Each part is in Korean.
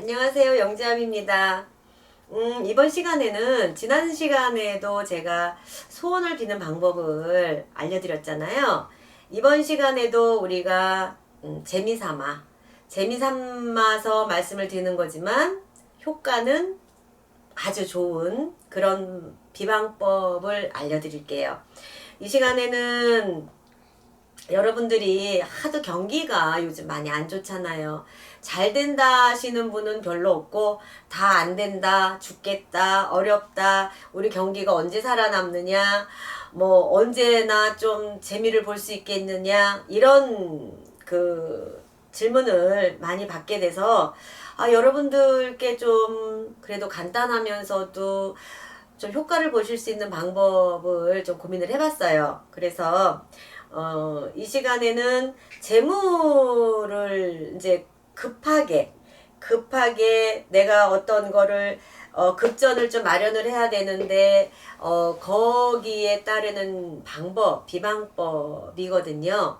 안녕하세요. 영지암입니다. 음, 이번 시간에는 지난 시간에도 제가 소원을 비는 방법을 알려드렸잖아요. 이번 시간에도 우리가 음, 재미삼아, 재미삼아서 말씀을 드리는 거지만 효과는 아주 좋은 그런 비방법을 알려드릴게요. 이 시간에는 여러분들이 하도 경기가 요즘 많이 안 좋잖아요. 잘 된다 하시는 분은 별로 없고 다 안 된다, 죽겠다, 어렵다, 우리 경기가 언제 살아남느냐, 뭐 언제나 좀 재미를 볼 수 있겠느냐 이런 그 질문을 많이 받게 돼서 아 여러분들께 좀 그래도 간단하면서도 좀 효과를 보실 수 있는 방법을 좀 고민을 해봤어요. 그래서 어, 이 시간에는 재물을 이제 급하게 급하게 내가 어떤 거를 어, 급전을 좀 마련을 해야 되는데 어, 거기에 따르는 방법 비방법이거든요.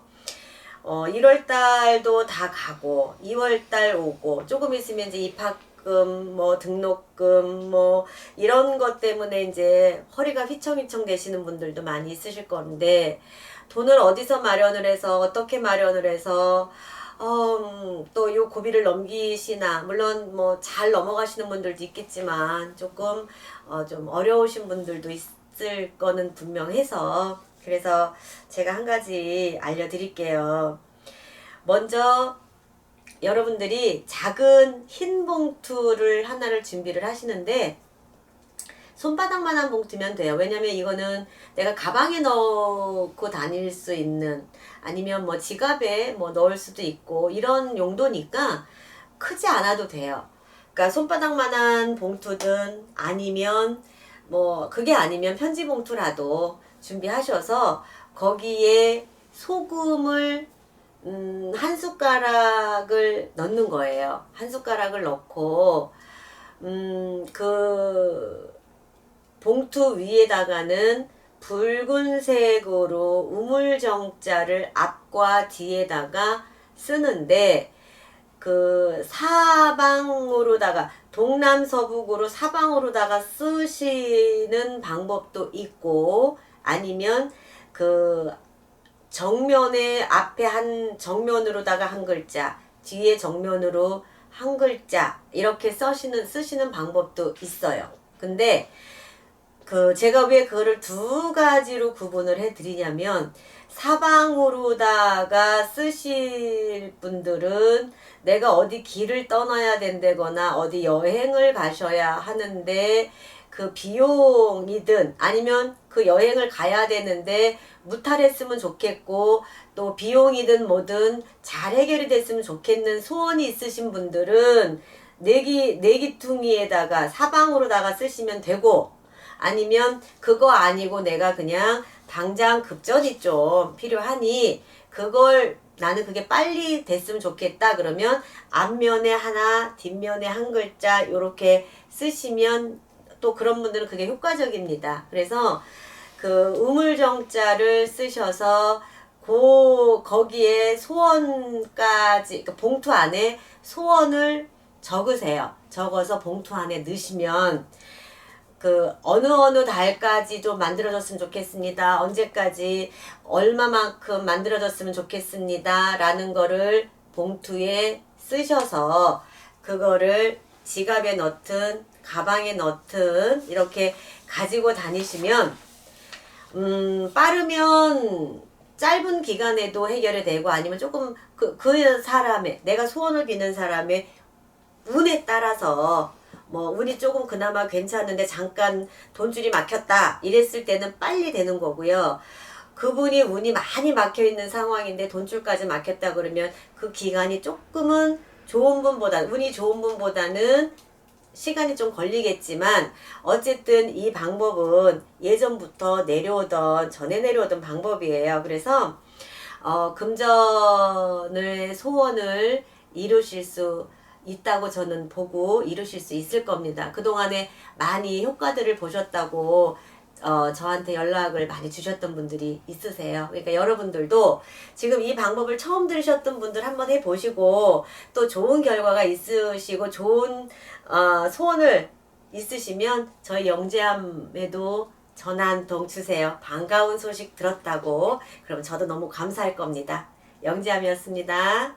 어, 1월 달도 다 가고 2월 달 오고 조금 있으면 이제 입학 금 뭐 등록금 뭐 이런 것 때문에 이제 허리가 휘청휘청 되시는 분들도 많이 있으실 건데 돈을 어디서 마련을 해서 어떻게 마련을 해서 어, 또 요 고비를 넘기시나 물론 뭐 잘 넘어가시는 분들도 있겠지만 조금 어, 좀 어려우신 분들도 있을 거는 분명해서 그래서 제가 한 가지 알려드릴게요. 먼저 여러분들이 작은 흰 봉투를 하나를 준비를 하시는데 손바닥만한 봉투면 돼요. 왜냐면 이거는 내가 가방에 넣고 다닐 수 있는 아니면 뭐 지갑에 뭐 넣을 수도 있고 이런 용도니까 크지 않아도 돼요. 그러니까 손바닥만한 봉투든 아니면 뭐 그게 아니면 편지 봉투라도 준비하셔서 거기에 소금을 음, 한 숟가락을 넣는 거예요. 한 숟가락을 넣고 음, 그 봉투 위에다가는 붉은색으로 우물정자를 앞과 뒤에다가 쓰는데 그 사방으로다가 동남서북으로 사방으로다가 쓰시는 방법도 있고 아니면 그 정면에 앞에 한 정면으로다가 한 글자 뒤에 정면으로 한 글자 이렇게 써시는 쓰시는 방법도 있어요. 근데 그 제가 왜 그거를 두 가지로 구분을 해 드리냐면 사방으로다가 쓰실 분들은 내가 어디 길을 떠나야 된다거나 어디 여행을 가셔야 하는데 그 비용이든 아니면 그 여행을 가야 되는데 무탈했으면 좋겠고 또 비용이든 뭐든 잘 해결이 됐으면 좋겠는 소원이 있으신 분들은 내기 내기퉁이에다가 사방으로다가 쓰시면 되고 아니면 그거 아니고 내가 그냥 당장 급전이 좀 필요하니 그걸 나는 그게 빨리 됐으면 좋겠다 그러면 앞면에 하나 뒷면에 한 글자 요렇게 쓰시면 또 그런 분들은 그게 효과적입니다. 그래서 그 우물정자를 쓰셔서 고 거기에 소원까지 그 봉투 안에 소원을 적으세요. 적어서 봉투 안에 넣으시면 그 어느 어느 달까지 좀 만들어졌으면 좋겠습니다. 언제까지 얼마만큼 만들어졌으면 좋겠습니다. 라는 거를 봉투에 쓰셔서 그거를 지갑에 넣든 가방에 넣든 이렇게 가지고 다니시면 음 빠르면 짧은 기간에도 해결이 되고 아니면 조금 그, 그 사람의 내가 소원을 비는 사람의 운에 따라서 뭐 운이 조금 그나마 괜찮은데 잠깐 돈줄이 막혔다 이랬을 때는 빨리 되는 거고요. 그분이 운이 많이 막혀 있는 상황인데 돈줄까지 막혔다 그러면 그 기간이 조금은 좋은 분보다 운이 좋은 분보다는 시간이 좀 걸리겠지만 어쨌든 이 방법은 예전부터 내려오던 전에 내려오던 방법이에요. 그래서 어, 금전의 소원을 이루실 수 있다고 저는 보고 이루실 수 있을 겁니다. 그동안에 많이 효과들을 보셨다고 어, 저한테 연락을 많이 주셨던 분들이 있으세요. 그러니까 여러분들도 지금 이 방법을 처음 들으셨던 분들 한번 해보시고 또 좋은 결과가 있으시고 좋은 어, 소원을 있으시면 저희 영재함에도 전화 한 통 주세요. 반가운 소식 들었다고. 그럼 저도 너무 감사할 겁니다. 영재함이었습니다.